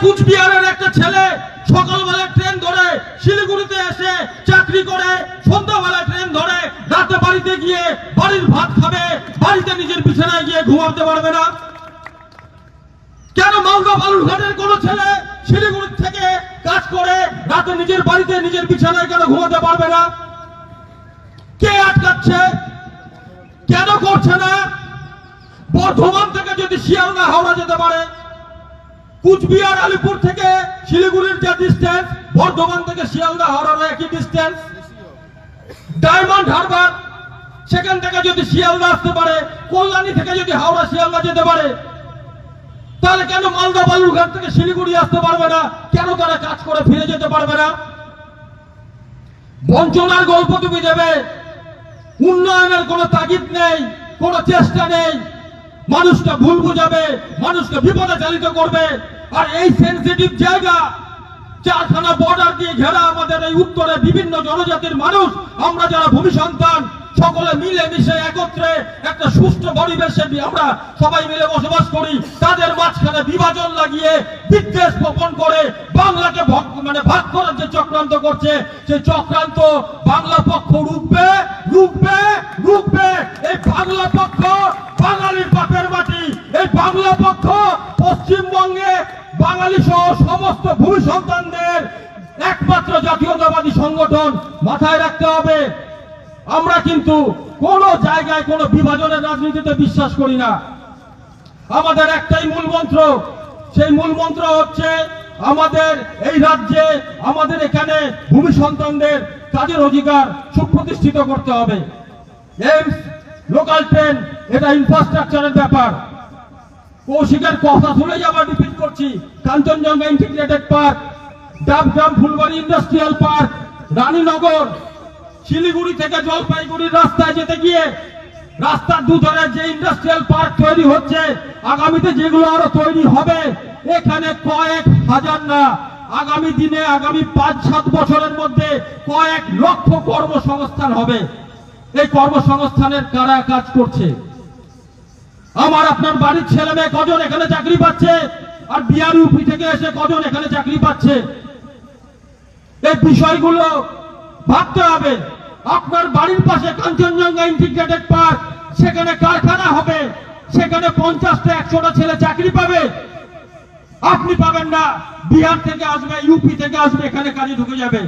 কুচবিহারের একটা ছেলে সকালবেলায় ট্রেন ধরে শিলিগুড়িতে এসে চাকরি করে, সন্ধ্যাবেলায় ট্রেন ধরে, রাতে বাড়িতে গিয়ে বাড়ির ভাত খাবে, বাড়িতে নিজের বিছানায় গিয়ে ঘুমাতে পারবে না। কেন মালদা বালুরঘাটের কোন ছেলে শিলিগুড়ি থেকে কাজ করে, রাতে নিজের বাড়িতে নিজের বিছানায় কেন ঘুমাতে পারবে না? কে আটকাচ্ছে? কেন করছে না? বর্ধমান থেকে যদি শিয়ালদা হাওড়া যেতে পারে কুচবিহার, আলিপুর থেকে শিলিগুড়ির যে ডিস্টেন্স বর্ধমান থেকে শিয়ালদা, হাওড়ার একই ডিস্টেন্স ডায়মন্ড হারবার সেখান থেকে যদি শিয়ালদা আসতে পারে, কল্যাণী থেকে যদি হাওড়া, শিয়ালদা যেতে পারে, তাহলে কেন মালদা, বালুরঘাট থেকে শিলিগুড়ি আসতে পারবে না? কেন তারা কাজ করে ফিরে যেতে পারবে না? বঞ্চনার গল্প তুমি দেবে। উন্নয়নের কোনো তাগিদ নেই, কোনো চেষ্টা নেই। মানুষকে ভুল বুঝাবে, মানুষকে বিপদে চালিত করবে। আর এই সেন্সিটিভ জায়গা চারখানা বর্ডার দিয়ে ঘেরা আমাদের এই উত্তরে বিভিন্ন জনজাতির মানুষ, আমরা যারা ভূমি সন্তান, সকলে মিলে মিশে একত্রে একটা সুষ্ঠু পরিবেশে আমরা সবাই মিলে বসবাস করি। তাদের মাঝখানে বিভাজন লাগিয়ে বিদ্বেষ বপন করে বাংলাকে মানে ভাগ করার যে চক্রান্ত করছে সেই চক্রান্ত বাংলা পক্ষ রুখবে রুখবে রুখবে। এই বাংলা পক্ষ বাঙালি সহ সমস্ত ভূমি সন্তানদের একমাত্র জাতীয়তাবাদী সংগঠন মাথায় রাখতে হবে। আমরা কিন্তু কোন জায়গায় কোনো বিভাজনের রাজনীতিতে বিশ্বাস করি না। আমাদের একটাই মূল মন্ত্র, সেই মূল মন্ত্র হচ্ছে আমাদের এই রাজ্যে, আমাদের এখানে ভূমি সন্তানদের কাজের অধিকার সুপ্রতিষ্ঠিত করতে হবে। এমস লোকাল ট্রেন এটা ইনফ্রাস্ট্রাকচারের ব্যাপার। কৌশিকের কথা শুনে আবার রিপিট করছি। Kanchenjunga integrated park Dabgram Fulbari industrial park Raninagar. Siliguri থেকে জলপাইগুড়ির রাস্তায় যেতে গিয়ে রাস্তার দুধারে যে ইন্ডাস্ট্রিয়াল পার্ক তৈরি হচ্ছে, আগামীতে যেগুলো আরও তৈরি হবে, এখানে কয়েক হাজার না, আগামী দিনে আগামী পাঁচ, সাত বছরের মধ্যে কয়েক লক্ষ কর্মসংস্থান হবে। এই কর্মসংস্থানের কারা কাজ করছে? আমার আপনার বাড়ির ছেলে মেয়ে কজন এখানে চাকরি পাচ্ছে? আর বিহার ইউপি থেকে এসে কজন এখানে চাকরি পাচ্ছে? এই বিষয়গুলো ভাবতে হবে। আপনার বাড়ির পাশে কাঞ্চনজঙ্ঘা ইন্টিগ্রেটেড পার্ক, সেখানে কারখানা হবে। সেখানে পঞ্চাশটা, একশোটা ছেলে চাকরি পাবে। আপনি পাবেন না, বিহার থেকে আসবে, ইউপি থেকে আসবে, এখানে কাজে ঢুকে যাবে।